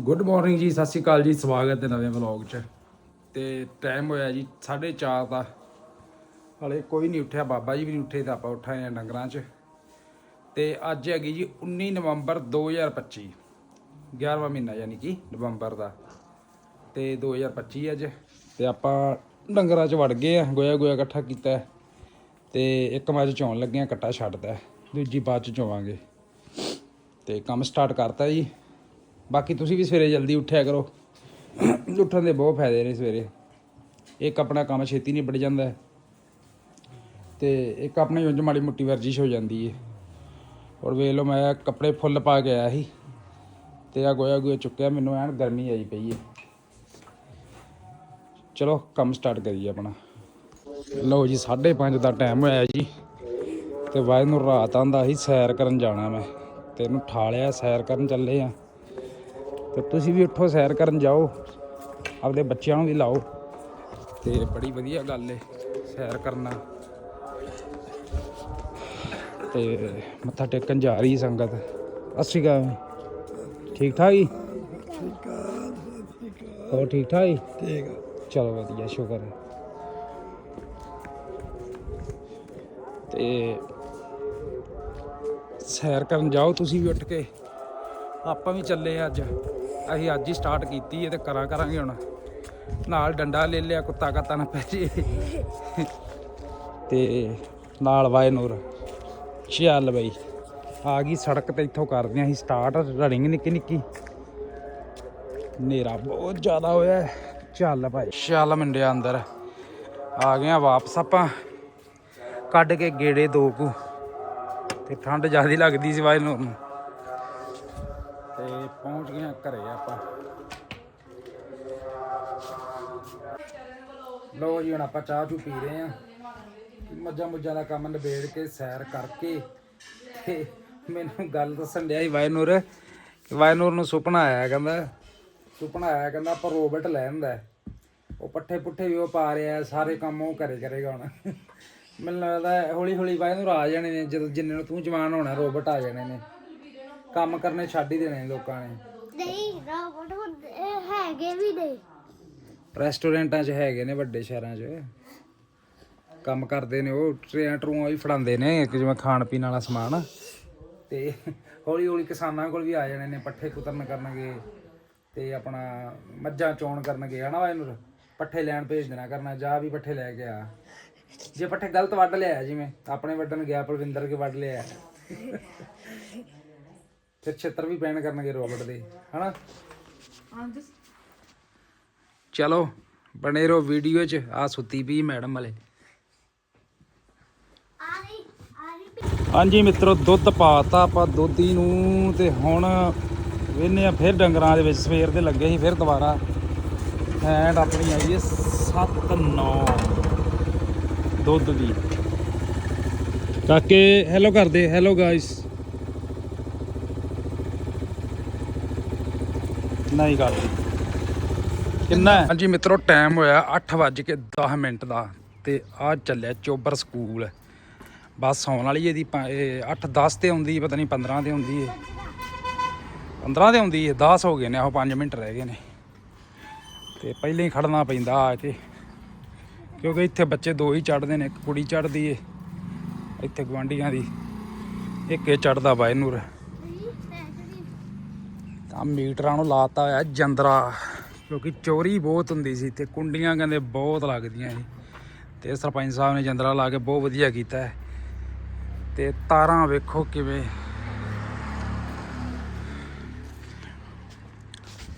Good morning ਜੀ, ਸਤਿ ਸ਼੍ਰੀ ਅਕਾਲ ਜੀ, ਸਵਾਗਤ ਹੈ ਨਵੇਂ ਵਲੌਗ 'ਚ। ਤੇ ਟਾਈਮ ਹੋਇਆ ਜੀ 4:30 ਦਾ। ਹਲੇ ਕੋਈ ਨਹੀਂ ਉੱਠਿਆ, ਬਾਬਾ ਜੀ ਵੀ ਨਹੀਂ ਉੱਠੇ, ਤਾਂ ਆਪਾਂ ਉੱਠਾਏ ਆ ਡੰਗਰਾਂ 'ਚ। ਤੇ ਅੱਜ ਹੈਗੀ ਜੀ 19 ਨਵੰਬਰ 2025 11ਵਾਂ ਮਹੀਨਾ ਯਾਨੀ ਕਿ ਨਵੰਬਰ ਦਾ। ਤੇ 2025 ਅੱਜ। ਤੇ ਆਪਾਂ ਡੰਗਰਾਂ 'ਚ ਵੜ ਗਏ ਆ ਗੋਇਆ ਗੋਇਆ ਇਕੱਠਾ ਕੀਤਾ। ਹੈ। ਤੇ ਇੱਕ ਮੱਝ ਚੋਣ ਲੱਗੇ ਆ ਕੱਟਾ ਛੱਡਦਾ। ਦੂਜੀ ਬਾਅਦ ਚ ਚੋਵਾਂਗੇ। ਤੇ ਕੰਮ ਸਟਾਰਟ ਕਰਤਾ ਜੀ। ਬਾਕੀ ਤੁਸੀਂ ਵੀ ਸਵੇਰੇ ਜਲਦੀ ਉੱਠਿਆ ਕਰੋ। ਉੱਠਣ ਦੇ ਬਹੁਤ ਫਾਇਦੇ ਨੇ ਸਵੇਰੇ। ਇੱਕ ਆਪਣਾ ਕੰਮ ਛੇਤੀ ਨਿਬੜ ਜਾਂਦਾ ਹੈ ਤੇ ਇੱਕ ਆਪਣੇ ਉਂਝ ਮਾੜੀ ਮੁੱਟੀ ਵਰਜਿਸ਼ ਹੋ ਜਾਂਦੀ ਹੈ। ਔਰ ਵੇਖ ਲਓ ਮੈਂ ਕੱਪੜੇ ਫੁੱਲ ਪਾ ਕੇ ਆਇਆ ਸੀ ਤੇ ਆ ਗੋਇਆ ਗੋਇਆ ਚੁੱਕਿਆ, ਮੈਨੂੰ ਐਨ ਗਰਮੀ ਆਈ ਪਈ ਹੈ। ਚਲੋ ਕੰਮ ਸਟਾਰਟ ਕਰੀਏ ਆਪਣਾ। ਲਓ ਜੀ 5:30 ਦਾ ਟਾਈਮ ਹੋਇਆ ਜੀ ਤੇ ਵਾਇ ਨੂੰ ਰਾਤ ਆਂਦਾ ਸੀ ਸੈਰ ਕਰਨ ਜਾਣਾ ਮੈਂ। ਤੇ ਇਹਨੂੰ ਠਾਲਿਆ, ਸੈਰ ਕਰਨ ਚੱਲੇ ਆ ਤੇ ਤੁਸੀਂ ਵੀ ਉੱਠੋ, ਸੈਰ ਕਰਨ ਜਾਓ। ਆਪਦੇ ਬੱਚਿਆਂ ਨੂੰ ਵੀ ਲਾਓ। ਤੇ ਬੜੀ ਵਧੀਆ ਗੱਲ ਏ, ਸੈਰ ਕਰਨਾ। ਤੇ ਮੱਥਾ ਟੇਕਣ ਜਾ ਰਹੀ ਸੰਗਤ। ਅੱਛੀ ਗਾ ਠੀਕ ਠਾਕ ਜੀ? ਹੋਰ ਠੀਕ ਠਾਕ ਜੀ? ਠੀਕ ਚਲੋ ਵਧੀਆ, ਸ਼ੁਕਰ ਹੈ ਤੇ ਸੈਰ ਕਰਨ ਜਾਓ ਤੁਸੀਂ ਵੀ ਉੱਠ ਕੇ। ਆਪਾਂ ਵੀ ਚੱਲੇ ਅੱਜ। ਅਸੀਂ ਅੱਜ ਹੀ ਸਟਾਰਟ ਕੀਤੀ ਹੈ ਤੇ ਕਰਾਂ ਕਰਾਂਗੇ ਹੁਣ। ਨਾਲ ਡੰਡਾ ਲੈ ਲਿਆ, ਕੁੱਤਾ ਕਾਤਾ ਨਾ ਪੈ ਜੇ। ਤੇ ਨਾਲ ਵਾਏ ਨੂਰ ਚੱਲ ਬਈ। ਆ ਗਈ ਸੜਕ ਤੇ ਇੱਥੋਂ ਕਰਦੇ ਆਂ ਅਸੀਂ ਸਟਾਰਟ ਰਨਿੰਗ ਨਿੱਕੀ ਨਿੱਕੀ। ਹਨੇਰਾ ਬਹੁਤ ਜ਼ਿਆਦਾ ਹੋਇਆ ਚੱਲ ਭਾਈ ਚੱਲ ਮੰਡਿਆ ਅੰਦਰ। ਆ ਗਏ ਆ ਵਾਪਸ ਆਪਾਂ। ਕੱਢ ਕੇ ਗੇੜੇ ਦੋ ਕੁ। ਤੇ ਠੰਡ ਜ਼ਿਆਦੀ ਲੱਗਦੀ ਸੀ ਵਾਈ ਨੂੰ। ਤੇ ਪਹੁੰਚ ਗਏ ਘਰੇ ਆਪਾਂ। ਲੋ ਜੀ, ਹੁਣ ਆਪਾਂ ਚਾਹ ਚੂ ਪੀ ਰਹੇ ਆ ਮੱਝਾਂ ਮੁੱਝਾਂ ਦਾ ਕੰਮ ਨਿਬੇੜ ਕੇ, ਸੈਰ ਕਰਕੇ ਤੇ ਮੈਨੂੰ ਗੱਲ ਦੱਸਣ ਡਿਆ ਸੀ ਵਾਇਨੂਰ। ਵਾਇਨੂਰ ਨੂੰ ਸੁਪਨਾ ਆਇਆ, ਕਹਿੰਦਾ, ਸੁਪਨਾ ਆਇਆ, ਕਹਿੰਦਾ ਆਪਾਂ ਰੋਬਟ ਲੈ ਆਂਦਾ। ਉਹ ਪੱਠੇ ਪੁੱਠੇ ਵੀ ਉਹ ਪਾ ਰਿਹਾ, ਸਾਰੇ ਕੰਮ ਉਹ ਕਰੇ, ਕਰੇਗਾ ਹੁਣ। ਮੈਨੂੰ ਲੱਗਦਾ ਹੌਲੀ ਹੌਲੀ ਵਾਇਨੂਰ ਆ ਜਾਣੇ ਨੇ, ਜਦੋਂ ਜਿੰਨੇ ਨੂੰ ਤੂੰ ਜਵਾਨ ਹੋਣਾ, ਰੋਬਟ ਆ ਜਾਣੇ ਨੇ। ਕੰਮ ਕਰਨੇ ਛੱਡ ਹੀ ਦੇਣੇ ਲੋਕਾਂ ਨੇ। ਨਹੀਂ ਰੋਬੋਟ ਹੁੰਦੇ ਇਹ ਹੈਗੇ ਵੀ ਨੇ। ਰੈਸਟੋਰੈਂਟਾਂ 'ਚ ਹੈਗੇ ਨੇ ਵੱਡੇ ਸ਼ਹਿਰਾਂ 'ਚ। ਕੰਮ ਕਰਦੇ ਨੇ ਉਹ ਟਰੇਆਂ ਟਰੂਆਂ ਵੀ ਫੜਾਉਂਦੇ ਨੇ ਇੱਕ ਜਿਵੇਂ ਖਾਣ ਪੀਣ ਵਾਲਾ ਸਮਾਨ। ਤੇ ਹੌਲੀ ਹੌਲੀ ਕਿਸਾਨਾਂ ਕੋਲ ਵੀ ਆ ਜਾਣੇ ਨੇ ਪੱਠੇ ਕੁਤਰਨ ਕਰਨਗੇ ਤੇ ਆਪਣਾ ਮੱਝਾਂ ਚੋਣ ਕਰਨਗੇ ਹਨਾ ਵਾ ਇਹਨੂੰ ਪੱਠੇ ਲੈਣ ਭੇਜ ਦੇਣਾ ਕਰਨਾ ਜਾ ਵੀ ਪੱਠੇ ਲੈ ਕੇ ਆ। ਜੇ ਪੱਠੇ ਗਲਤ ਵੱਢ ਲਿਆ ਜਿਵੇਂ ਆਪਣੇ ਵੱਢਣ ਗਿਆ ਪਲਵਿੰਦਰ ਕੇ ਵੱਢ ਲਿਆ। ਫਿਰ ਛਿੱਤਰ ਵੀ ਪੈਣ ਕਰਨਗੇ ਰੋਬਟ ਦੇ ਹਨਾ? ਚਲੋ ਬਣੇ ਰਹੋ ਵੀਡੀਓ 'ਚ ਆ ਸੁੱਤੀ ਪਈ ਮੈਡਮ ਵਾਲੇ ਹਾਂਜੀ ਮਿੱਤਰੋ ਦੁੱਧ ਪਾਤਾ ਆਪਾਂ ਦੋਧੀ ਨੂੰ ਤੇ ਹੁਣ ਵੇਨੇ ਆ ਫਿਰ ਡੰਗਰਾਂ ਦੇ ਵਿੱਚ ਸਵੇਰ ਦੇ ਲੱਗੇ ਸੀ ਫਿਰ ਦੁਬਾਰਾ। ਐਂਡ ਆਪਣੀ ਆਈ ਹੈ 7 9 ਦੁੱਧ ਦੀ। ਕਾਕੇ ਹੈਲੋ ਕਰਦੇ ਹੈਲੋ ਗਾਇਸ ਨਹੀਂ ਕਰਦੀ ਕਿੰਨਾ ਹਾਂਜੀ ਮਿੱਤਰੋ ਟਾਈਮ ਹੋਇਆ 8:10 ਮਿੰਟ ਦਾ ਤੇ ਆ ਚੱਲਿਆ ਚੋਬਰ ਸਕੂਲ ਬੱਸ ਆਉਣ ਵਾਲੀ ਇਹਦੀ 8 10 ਤੇ ਆਉਂਦੀ ਪਤਾ ਨਹੀਂ 15 ਤੇ ਆਉਂਦੀ ਹੈ। 15 ਤੇ ਆਉਂਦੀ ਹੈ 10 ਹੋ ਗਏ ਨੇ, ਆਹੋ 5 ਮਿੰਟ ਰਹਿ ਗਏ ਨੇ। ਤੇ ਪਹਿਲਾਂ ਹੀ ਖੜਨਾ ਪੈਂਦਾ ਆ ਕੇ। ਕਿਉਂਕਿ ਇੱਥੇ ਬੱਚੇ ਦੋ ਹੀ ਚੜਦੇ ਨੇ, ਇੱਕ ਕੁੜੀ ਚੜਦੀ ਏ, ਇੱਥੇ ਗਵਾਂਡੀਆਂ ਦੀ, ਇੱਕ ਇਹ ਚੜਦਾ ਬਾਈ ਨੂਰ ਮੀਟਰਾਂ ਨੂੰ ਲਾਤਾ ਹੋਇਆ ਜੰਦਰਾ, ਕਿਉਂਕਿ ਚੋਰੀ ਬਹੁਤ ਹੁੰਦੀ ਸੀ ਤੇ ਕੁੰਡੀਆਂ ਕਹਿੰਦੇ ਬਹੁਤ ਲੱਗਦੀਆਂ ਸੀ। ਤੇ ਸਰਪੰਚ ਸਾਹਿਬ ਨੇ ਜੰਦਰਾ ਲਾ ਕੇ ਬਹੁਤ ਵਧੀਆ ਕੀਤਾ ਹੈ। ਤੇ ਤਾਰਾਂ ਵੇਖੋ ਕਿਵੇਂ।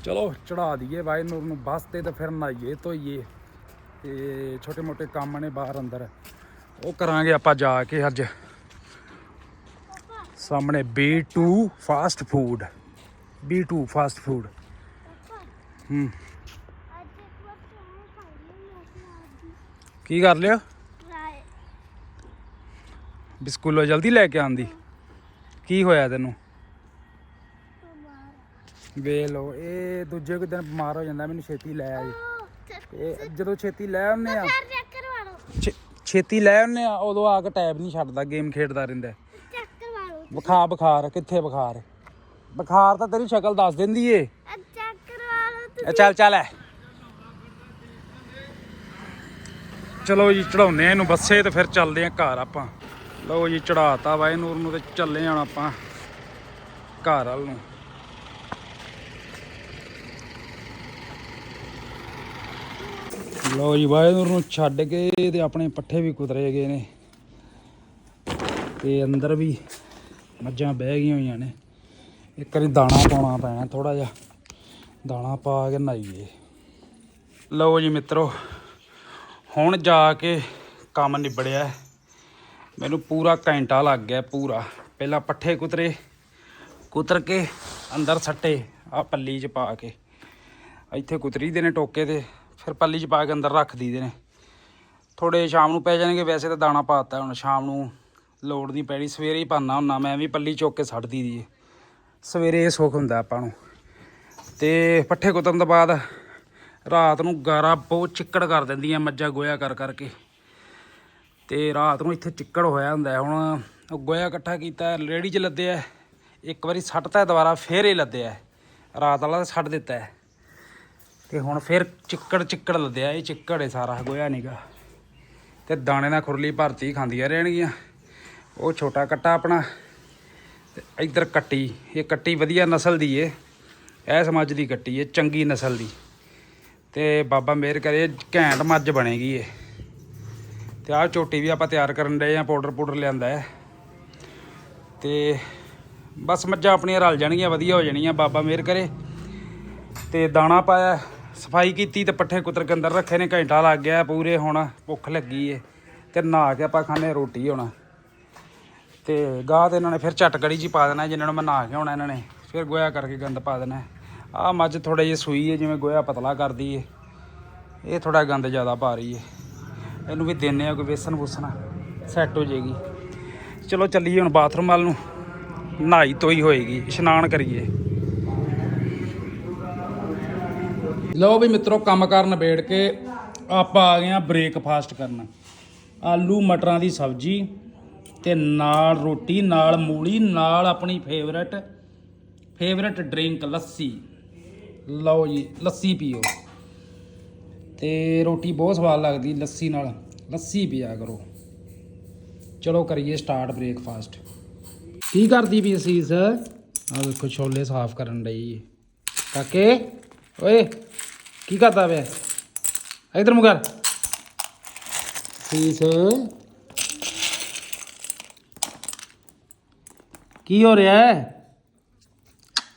ਚਲੋ, ਚੜਾ ਦਈਏ ਬਾਈ ਨੂੰ, ਬੱਸ ਤੇ ਤਾਂ ਫਿਰ ਨਹਾਈਏ, ਧੋਈਏ। ਤੇ ਛੋਟੇ ਮੋਟੇ ਕੰਮ ਨੇ ਬਾਹਰ ਅੰਦਰ। ਉਹ ਕਰਾਂਗੇ ਆਪਾਂ ਜਾ ਕੇ ਅੱਜ। ਸਾਹਮਣੇ B2 fast food B2 fast food ਹੂੰ। ਕੀ ਕਰ ਲਿਆ? ਰਾਏ ਵੀ ਸਕੂਲੋਂ ਜਲਦੀ ਲੈ ਕੇ ਆਂਦੀ ਕੀ ਹੋਇਆ ਤੈਨੂੰ? ਵੇ ਲੋ ਇਹ ਦੂਜੇ ਦਿਨ ਬਿਮਾਰ ਹੋ ਜਾਂਦਾ ਮੈਨੂੰ ਛੇਤੀ ਲੈ ਆਈ। ਇਹ ਜਦੋਂ ਛੇਤੀ ਲੈ ਆਉਂਦੇ ਆ ਛੇਤੀ ਲੈ ਆਉਂਦੇ ਆ ਉਦੋਂ ਆ ਕੇ ਟੈਬ ਨਹੀਂ ਛੱਡਦਾ ਗੇਮ ਖੇਡਦਾ ਰਹਿੰਦਾ। ਚੈੱਕ ਕਰਵਾ ਲਓ ਬੁਖਾਰ ਬੁਖਾਰ ਕਿੱਥੇ ਬੁਖਾਰ? ਬੁਖਾਰ ਤਾਂ ਤੇਰੀ ਸ਼ਕਲ ਦੱਸ ਦਿੰਦੀ ਏ। ਅੱਛਾ ਇਹ ਚੱਲ ਚੱਲ ਐ। ਚਲੋ ਜੀ ਚੜਾਉਨੇ ਆ ਇਹਨੂੰ ਬੱਸੇ ਤੇ ਫਿਰ ਚੱਲਦੇ ਆ ਘਰ ਆਪਾਂ। ਲਓ ਜੀ ਚੜਾਤਾ ਵਾਏ ਨੂਰ ਨੂੰ ਤੇ ਚੱਲੇ ਹੁਣ ਆਪਾਂ ਘਰ ਵੱਲ ਨੂੰ। ਲਓ ਜੀ ਵਾਏ ਨੂਰ ਨੂੰ ਛੱਡ ਕੇ ਤੇ ਆਪਣੇ ਪੱਠੇ ਵੀ ਕੁਤਰੇ ਗਏ ਨੇ। ਤੇ ਅੰਦਰ ਵੀ ਮੱਝਾਂ ਬਹਿ ਗਈਆਂ ਹੋਈਆਂ ਨੇ। ਇੱਕ ਵਾਰੀ ਦਾਣਾ ਪਾਉਣਾ ਪੈਣਾ ਥੋੜਾ ਜਿਹਾ। ਦਾਣਾ ਪਾ ਕੇ ਨਾਈਏ ਲਓ ਜੀ ਮਿੱਤਰੋ, ਹੁਣ ਜਾ ਕੇ ਕੰਮ ਨਿਬੜਿਆ ਮੈਨੂੰ ਪੂਰਾ ਘੰਟਾ ਲੱਗ ਗਿਆ ਪੂਰਾ। ਪਹਿਲਾਂ ਪੱਠੇ ਕੁਤਰੇ, ਕੁਤਰ ਕੇ ਅੰਦਰ ਸੱਟੇ ਆ ਪੱਲੀ 'ਚ ਪਾ ਕੇ। ਇੱਥੇ ਕੁਤਰੀ ਦੇ ਨੇ ਟੋਕੇ ਤੇ, ਫਿਰ ਪੱਲੀ 'ਚ ਪਾ ਕੇ ਅੰਦਰ ਰੱਖ ਦਈਦੇ ਨੇ। ਥੋੜੇ ਸ਼ਾਮ ਨੂੰ ਪੈ ਜਾਣਗੇ, ਵੈਸੇ ਤਾਂ ਦਾਣਾ ਪਾਤਾ ਹੁਣ। ਸ਼ਾਮ ਨੂੰ ਲੋੜ ਨਹੀਂ ਪੈਣੀ, ਸਵੇਰੇ ਹੀ ਪਾਣਾ ਹੁੰਨਾ ਮੈਂ ਵੀ, ਪੱਲੀ ਚੁੱਕ ਕੇ ਛੱਡ ਦੀ ਦੀ ਸਵੇਰੇ ਇਹ ਸੁੱਖ ਹੁੰਦਾ ਆਪਾਂ ਨੂੰ। ਤੇ ਪੱਠੇ ਕੁਤਰਨ ਤੋਂ ਬਾਅਦ ਰਾਤ ਨੂੰ ਗਾਰਾ ਬਹੁਤ ਚਿੱਕੜ ਕਰ ਦਿੰਦੀਆਂ ਮੱਝਾਂ ਗੋਇਆ ਕਰ ਕਰਕੇ। ਤੇ ਰਾਤ ਨੂੰ ਇੱਥੇ ਚਿੱਕੜ ਹੋਇਆ ਹੁੰਦਾ ਹੁਣ ਉਹ ਗੋਇਆ ਇਕੱਠਾ ਕੀਤਾ, ਰੇੜੀ 'ਚ ਲੱਦਿਆ ਇੱਕ ਵਾਰੀ ਸੱਟਤਾ ਦੁਬਾਰਾ ਫੇਰ ਇਹ ਲੱਦਿਆ ਰਾਤ ਵਾਲਾ ਤਾਂ ਛੱਡ ਦਿੱਤਾ ਹੈ। ਤੇ ਹੁਣ ਫੇਰ ਚਿੱਕੜ ਚਿੱਕੜ ਲੱਦਿਆ, ਇਹ ਚਿੱਕੜ ਹੈ ਸਾਰਾ, ਗੋਇਆ ਨੀਗਾ ਤੇ ਦਾਣੇ ਨਾਲ ਖੁਰਲੀ ਭਰਤੀ ਖਾਂਦੀਆਂ ਰਹਿਣਗੀਆਂ। ਉਹ ਛੋਟਾ ਕੱਟਾ ਆਪਣਾ। ਤੇ ਇੱਧਰ ਕੱਟੀ, ਇਹ ਕੱਟੀ ਵਧੀਆ ਨਸਲ ਦੀ ਏ। ਇਹ ਸਮਾਜ ਦੀ ਕੱਟੀ ਏ, ਚੰਗੀ ਨਸਲ ਦੀ। ਤੇ ਬਾਬਾ ਮੇਰ ਕਰੇ, ਘੈਂਟ ਮੱਝ ਬਣੇਗੀ ਏ। ਤੇ ਆਹ ਚੋਟੀ ਵੀ ਆਪਾਂ ਤਿਆਰ ਕਰਨ ਡਏ ਆ ਪਾਊਡਰ ਪਾਊਡਰ ਲਿਆਂਦਾ ਹੈ ਤੇ ਬਸ ਮੱਝਾਂ ਆਪਣੀਆਂ ਰਲ ਜਾਣਗੀਆਂ, ਵਧੀਆ ਹੋ ਜਾਣੀਆਂ, ਬਾਬਾ ਮੇਰ ਕਰੇ। ਤੇ ਦਾਣਾ ਪਾਇਆ, ਸਫ਼ਾਈ ਕੀਤੀ ਤੇ ਪੱਠੇ ਕੁਤਰ ਕੇ ਅੰਦਰ ਰੱਖੇ ਨੇ, ਘੰਟਾ ਲੱਗ ਗਿਆ, ਪੂਰੇ ਹੁਣ ਭੁੱਖ ਲੱਗੀ ਏ। ਤੇ ਨਹਾ ਕੇ ਆਪਾਂ ਖਾਣੇ ਰੋਟੀ ਹੋਣਾ। ਤੇ ਗਾਹ ਤੇ ਇਹਨਾਂ ਨੇ ਫਿਰ ਝਟ ਜੀ ਪਾ ਦੇਣਾ ਜਿੰਨਾਂ ਨੂੰ ਮੈਂ ਨਹਾ ਕੇ ਆਉਣਾ ਇਹਨਾਂ ਨੇ। ਫਿਰ ਗੋਇਆ ਕਰਕੇ ਗੰਦ ਪਾ ਦੇਣਾ। ਆਹ ਮੱਝ ਥੋੜਾ ਜਿਹਾ ਸੂਈ ਏ, ਜਿਵੇਂ ਗੋਇਆ ਪਤਲਾ ਕਰਦੀ ਏ। ਇਹ ਥੋੜਾ ਗੰਦ ਜ਼ਿਆਦਾ ਪਾ ਰਹੀ ਏ। ਇਹਨੂੰ ਵੀ ਦਿੰਨੇ ਆ ਕੋਈ ਵੇਸਣ ਵੂਸਣ, ਸੈੱਟ ਹੋ ਜਾਏਗੀ। ਚਲੋ ਚੱਲੀਏ ਹੁਣ ਬਾਥਰੂਮ ਵੱਲ ਨੂੰ। ਨਹਾਈ ਧੋਈ ਹੋਏਗੀ, ਇਸ਼ਨਾਨ ਕਰੀਏ। ਲਓ ਵੀ ਮਿੱਤਰੋ, ਕੰਮ ਕਰਨ ਨਿਬੇੜ ਕੇ ਆਪਾਂ ਆ ਗਏ ਆ ਬ੍ਰੇਕਫਾਸਟ ਕਰਨ। ਆਲੂ, ਮਟਰਾਂ ਦੀ ਸਬਜ਼ੀ। ਤੇ ਨਾਲ ਰੋਟੀ, ਨਾਲ ਮੂਲੀ, ਨਾਲ ਆਪਣੀ ਫੇਵਰੇਟ ਫੇਵਰੇਟ ਡਰਿੰਕ ਲੱਸੀ। ਲਓ ਜੀ, ਲੱਸੀ ਪੀਓ। ਤੇ ਰੋਟੀ ਬਹੁਤ ਸਵਾਦ ਲੱਗਦੀ ਲੱਸੀ ਨਾਲ। ਲੱਸੀ ਪੀਆ ਕਰੋ। ਚਲੋ ਕਰੀਏ ਸਟਾਰਟ ਬ੍ਰੇਕਫਾਸਟ ਕੀ ਕਰਦੀ ਵੀ ਅਸੀਸ ਆ ਦੇਖੋ, ਛੋਲੇ ਸਾਫ਼ ਕਰਨ ਲਈ ਕਾਕੇ, ਓਏ, ਕੀ ਕਰਦਾ ਪਿਆ? ਇਧਰ ਮੂੰਹ ਕਰ ਅਸੀਸ ਕੀ ਹੋ ਰਿਹਾ ਹੈ?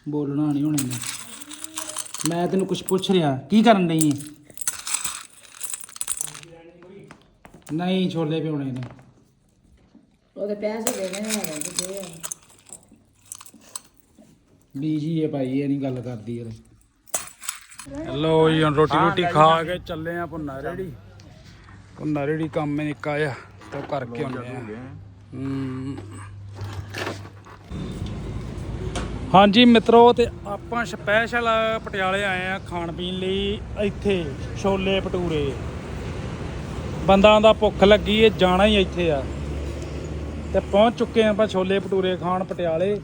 ਬੋਲਣਾ ਨਹੀਂ ਹੁਣੇ ਨੇ ਮੈਂ ਤੈਨੂੰ ਕੁਝ ਪੁੱਛ ਰਿਹਾ ਕੀ ਕਰਨ ਲਈ ਹੈ ਨਹੀਂ ਛੋਲੇ ਪਿਉਣੇ ਨੇ। ਉਹਦੇ ਪੈਸੇ ਦੇਣੇ ਨੇ ਹਾਲੇ ਤੇ ਦੇ ਆ। ਬੀਜੀ ਹੈ ਭਾਈ ਇਹ ਨਹੀਂ ਗੱਲ ਕਰਦੀ ਯਾਰ ਲੋ ਜੀ ਹੁਣ ਰੋਟੀ ਰੋਟੀ ਖਾ ਕੇ ਚੱਲੇ ਆ ਭੁੰਨਾ ਰੇੜੀ। ਭੁੰਨਾ ਰੇੜੀ ਕੰਮ ਹੀ ਨਿੱਕਾ ਆ ਤੇ ਉਹ ਕਰਕੇ ਆਉਂਦੇ ਆ। ਹਮ। ਹਾਂਜੀ ਮਿੱਤਰੋ ਤੇ ਆਪਾਂ ਸਪੈਸ਼ਲ ਪਟਿਆਲੇ ਆਏ ਆ ਖਾਣ ਪੀਣ ਲਈ ਇੱਥੇ ਛੋਲੇ ਭਟੂਰੇ। ਬੰਦਾਂ ਦਾ ਭੁੱਖ ਲੱਗੀ ਏ ਜਾਣਾ ਹੀ ਇੱਥੇ ਆ। ਤੇ ਪਹੁੰਚ ਚੁੱਕੇ ਆ ਆਪਾਂ ਛੋਲੇ ਭਟੂਰੇ ਖਾਣ ਪਟਿਆਲੇ।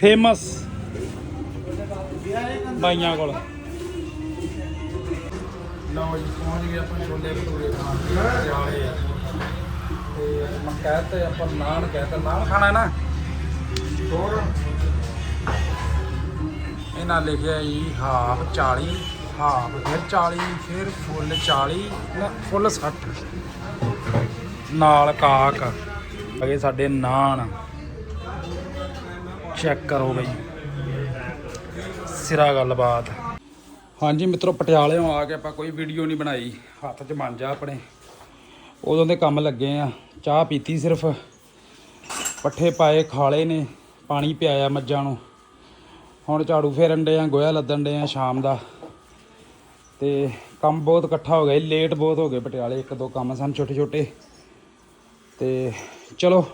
ਫੇਮਸ ਬਾਈਆਂ ਕੋਲ। ਲਓ ਜੀ ਪਹੁੰਚ ਗਏ ਆਪਾਂ ਛੋਲੇ ਭਟੂਰੇ ਖਾਣ ਪਟਿਆਲੇ। ਆ ਤੇ ਮੈਂ ਕਹਤੇ ਆਪਾਂ ਨਾਨ ਕਹਤੇ ਨਾਨ ਖਾਣਾ ਨਾ? ਹੋਰ? ਇਹਨਾਂ ਲਿਖਿਆ ਜੀ ਹਾਫ 40 ਹਾਫ ਫਿਰ 40 ਫਿਰ ਫੁੱਲ 40 ਨਾ ਫੁੱਲ 60 ਨਾਲ ਕਾਕ, ਅਗੇ ਸਾਡੇ ਨਾਨ ਚੈੱਕ ਕਰੋ ਬਈ। ਸਿਰਾ ਗੱਲਬਾਤ। ਹਾਂਜੀ ਮਿੱਤਰੋ, ਪਟਿਆਲਿਓਂ ਆ ਕੇ ਆਪਾਂ ਕੋਈ ਵੀਡੀਓ ਨਹੀਂ ਬਣਾਈ। ਹੱਥ 'ਚ ਮਾਂਜਾ ਆਪਣੇ। ਉਦੋਂ ਦੇ ਕੰਮ ਲੱਗੇ ਆ। ਚਾਹ ਪੀਤੀ ਸਿਰਫ। ਪੱਠੇ ਪਾਏ, ਖਾਲੇ ਨੇ। ਪਾਣੀ ਪਿਆਇਆ ਮੱਝਾਂ ਨੂੰ। ਹੁਣ ਝਾੜੂ ਫੇਰਨ ਡੇ ਆ ਗੋਇਆ ਲੱਦਣ ਡੇ ਆ ਸ਼ਾਮ ਦਾ। ਤੇ ਕੰਮ ਬਹੁਤ ਇਕੱਠਾ ਹੋ ਗਿਆ ਜੀ, ਲੇਟ ਬਹੁਤ ਹੋ ਗਏ ਪਟਿਆਲੇ ਇੱਕ ਦੋ ਕੰਮ ਸਨ ਛੋਟੇ ਛੋਟੇ। ਤੇ ਚਲੋ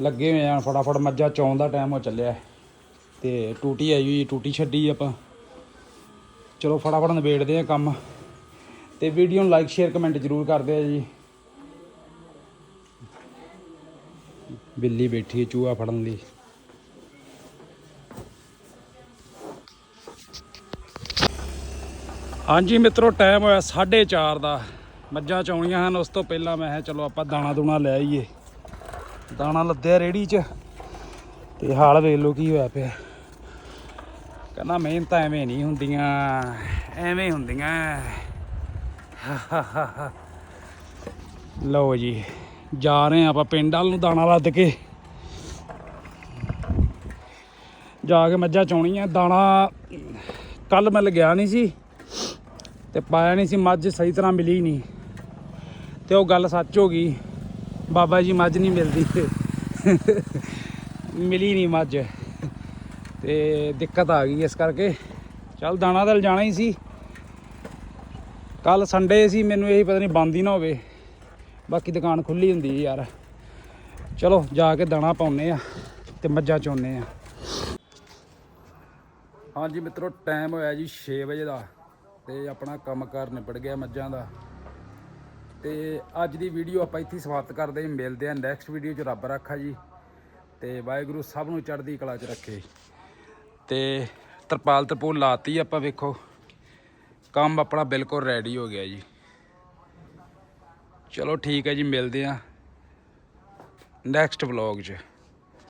ਲੱਗੇ ਹੋਏ ਆ ਫਟਾਫਟ ਮੱਝਾਂ ਚੌਣ ਦਾ ਟਾਈਮ ਹੋ ਚੱਲਿਆ। ਹੈ। ਤੇ ਟੂਟੀ ਆਈ ਹੋਈ ਟੂਟੀ ਛੱਡੀ ਆਪਾਂ। ਚਲੋ ਫਟਾਫਟ ਨਿਬੇੜਦੇ ਆ ਕੰਮ। ਤੇ ਵੀਡੀਓ ਨੂੰ ਲਾਈਕ ਸ਼ੇਅਰ ਕਮੈਂਟ ਜ਼ਰੂਰ ਕਰਦੇ ਆ ਜੀ। ਬਿੱਲੀ ਬੈਠੀ ਹੈ ਚੂਹਾ ਫੜਨ ਲਈ ਹਾਂਜੀ ਮਿੱਤਰੋ ਟਾਈਮ ਹੋਇਆ 4:30 ਦਾ। ਮੱਝਾਂ ਚੌਣੀਆਂ ਹਨ, ਉਸ ਤੋਂ ਪਹਿਲਾਂ ਮੈਂ ਕਿਹਾ ਚਲੋ ਆਪਾਂ ਦਾਣਾ ਦੂਣਾ ਲੈ ਆਈਏ। ਦਾਣਾ ਲੱਦਿਆ ਰੇੜੀ 'ਚ ਤੇ ਹਾਲ ਵੇਖ ਲਓ ਕੀ ਹੋਇਆ ਪਿਆ। ਕਹਿੰਦਾ ਮਿਹਨਤ ਐਵੇਂ ਨਹੀਂ ਹੁੰਦੀਆਂ, ਐਵੇਂ ਹੁੰਦੀਆਂ। ਲਓ ਜੀ, ਜਾ ਰਹੇ ਹਾਂ ਆਪਾਂ ਪਿੰਡ ਵਾਲ ਨੂੰ ਦਾਣਾ ਲੱਦ ਕੇ। ਜਾ ਕੇ ਮੱਝਾਂ ਚੌਣੀਆਂ, ਦਾਣਾ ਕੱਲ ਮਿਲ ਗਿਆ ਨਹੀਂ ਸੀ। ਤੇ ਪਾਇਆ ਨਹੀਂ ਸੀ, ਮੱਝ ਸਹੀ ਤਰ੍ਹਾਂ ਮਿਲੀ ਨਹੀਂ। ਤੇ ਉਹ ਗੱਲ ਸੱਚ ਹੋ ਗਈ, ਬਾਬਾ ਜੀ ਮੱਝ ਨਹੀਂ ਮਿਲਦੀ। ਮਿਲੀ ਨਹੀਂ ਮੱਝ। ਤੇ ਦਿੱਕਤ ਆ ਗਈ ਇਸ ਕਰਕੇ। ਚੱਲ ਦਾਣਾ ਦਲ ਜਾਣਾ ਹੀ ਸੀ। ਕੱਲ ਸੰਡੇ ਸੀ, ਮੈਨੂੰ ਇਹੀ ਪਤਾ ਨਹੀਂ ਬੰਦ ਹੀ ਨਾ ਹੋਵੇ। ਬਾਕੀ ਦੁਕਾਨ ਖੁੱਲੀ ਹੁੰਦੀ ਹੈ ਯਾਰ। ਚਲੋ, ਜਾ ਕੇ ਦਾਣਾ ਪਾਉਨੇ ਆ ਤੇ ਮੱਝਾਂ ਚੋਨੇ ਆ। ਹਾਂਜੀ ਮਿੱਤਰੋ ਟਾਈਮ ਹੋਇਆ ਜੀ 6 ਵਜੇ ਦਾ। ਤੇ ਆਪਣਾ ਕੰਮਕਾਰ ਨਿਬੜ ਗਿਆ ਮੱਝਾਂ ਦਾ। ਤੇ ਅੱਜ ਦੀ ਵੀਡੀਓ ਆਪਾਂ ਇੱਥੇ ਹੀ ਸਮਾਪਤ ਕਰਦੇ ਹਾਂ। ਮਿਲਦੇ ਹਾਂ ਨੈਕਸਟ ਵੀਡੀਓ 'ਚ। ਰੱਬ ਰੱਖਾ ਜੀ। ਤੇ ਵਾਹਿਗੁਰੂ ਸਭ ਨੂੰ ਚੜ੍ਹਦੀ ਕਲਾ 'ਚ ਰੱਖੇ। ਤੇ ਤਰਪਾਲ ਤਰਪੂਲ ਲਾਤੀ ਆਪਾਂ, ਵੇਖੋ। ਕੰਮ ਆਪਣਾ ਬਿਲਕੁਲ ਰੈਡੀ ਹੋ ਗਿਆ ਜੀ। ਚਲੋ ਠੀਕ ਹੈ ਜੀ, ਮਿਲਦੇ ਹਾਂ ਨੈਕਸਟ ਵਲੌਗ 'ਚ।